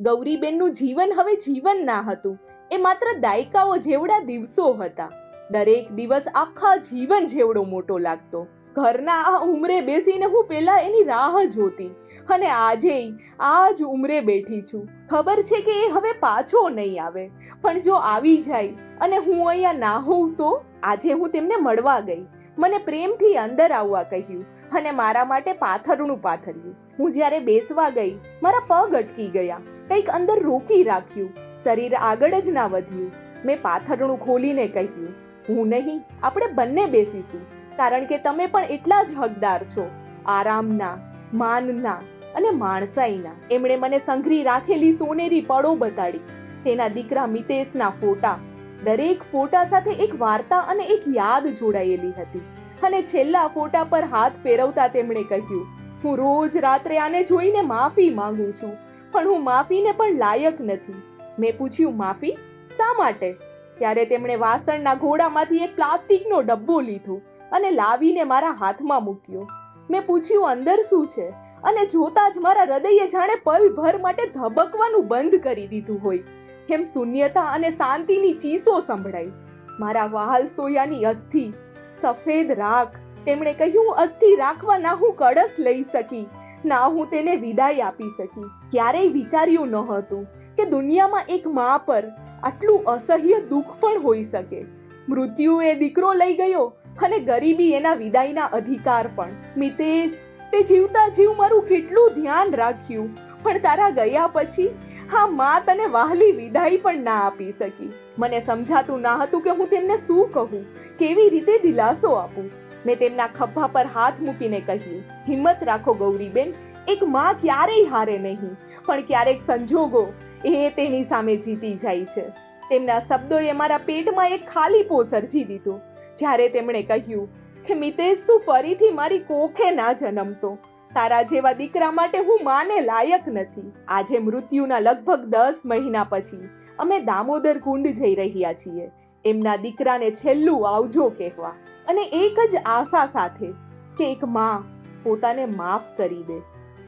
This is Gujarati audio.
ગૌરીબેનનું જીવન હવે જીવન ના હતું. એ માત્ર દાયકાઓ જેવડા દિવસો હતા. દરેક દિવસ આખા જીવન જેવડો મોટો લાગતો. ઘરના આ ઉંમરે બેસીને હું પેલા એની રાહ જોતી. અને આજે આ જ ઉંમરે બેઠી છું. ખબર છે કે એ હવે પાછો નહીં આવે. પણ જો આવી જાય અને હું અહીંયા ના હોઉં તો? આજે હું તેમને મળવા ગઈ. મને પ્રેમથી અંદર આવવા કહ્યું અને મારા માટે પાથરણું પાથર્યું. હું જ્યારે બેસવા ગઈ, મારા પગ અટકી ગયા, કંઈક અંદર રોકી રાખ્યું, શરીર આગળ જ ના વધ્યું. મેં પાથરણું ખોલીને કહ્યું, હું નહીં, આપણે બંને બેસીશું. કારણ કે તમે પણ એટલા જ હકદાર છો. આરામના માનના અને માણસાઈના એમણે મને સંઘરી રાખેલી સોનેરી પળો બતાડી. તેના દીકરા મિતેશના ફોટા દરેક ફોટા સાથે એક વાર્તા અને એક યાદ જોડાયેલી હતી. અને છેલ્લા ફોટા પર હાથ ફેરવતા તેમણે કહ્યું, હું રોજ રાત્રે આને જોઈને માફી માંગુ છું, પણ હું માફીને પણ લાયક નથી. મેં પૂછ્યું, માફી? શા માટે? ત્યારે તેમણે વાસણના ઘોડામાંથી એક પ્લાસ્ટિકનો ડબ્બો લીધો અને લાવીને મારા હાથમાં મૂક્યો. મેં પૂછ્યું, અંદર શું છે? અને જોતા જ મારા હૃદયે જાણે પલભર માટે ધબકવાનું બંધ કરી દીધું હોય. એમ શૂન્યતા અને શાંતિની ચીસો સંભળાઈ. મારા વહાલ સોયાની અસ્થિ, સફેદ રાખ, તેમણે કહ્યું, અસ્થિ રાખવા ના હું કળશ લઈ શકી, ના હું તેને વિદાય આપી શકી. ક્યારેય વિચાર્યું ન હતું કે દુનિયામાં એક મા પર આટલું અસહ્ય દુઃખ પણ હોઈ શકે. મૃત્યુ એ દીકરો લઈ ગયો અને ગરીબી એના વિદાયના અધિકાર પણ. મિતેશ, તે જીવતા જીવ મારું કેટલું ધ્યાન રાખ્યું, પણ તારા ગયા પછી હા, મા તને વહાલી વિદાય પણ ના આપી શકી. મને સમજાતું ના હતું કે હું તેમને શું કહું, કેવી રીતે દિલાસો આપું. મેં તેમના ખભા પર હાથ મૂકીને કહ્યું, હિંમત રાખો ગૌરીબેન, એક મા ક્યારેય હારે નહીં, પણ ક્યારેક સંજોગો એ તેની સામે જીતી જાય છે. તેમના શબ્દોએ મારા પેટમાં એક ખાલીપો સર્જી દીધો, જ્યારે તેમણે કહ્યું, કે મિતેશ, તું ફરીથી મારી કોખે ના જન્મતો. તારા જેવા દીકરા માટે હું માને લાયક નથી. આજે મૃત્યુના લગભગ દસ મહિના પછી અમે દામોદર કુંડ જઈ રહ્યા છીએ. એમના દીકરાને છેલ્લું આવજો કહેવા. અને એક જ આશા સાથે કે એક માં પોતાને માફ કરી દે.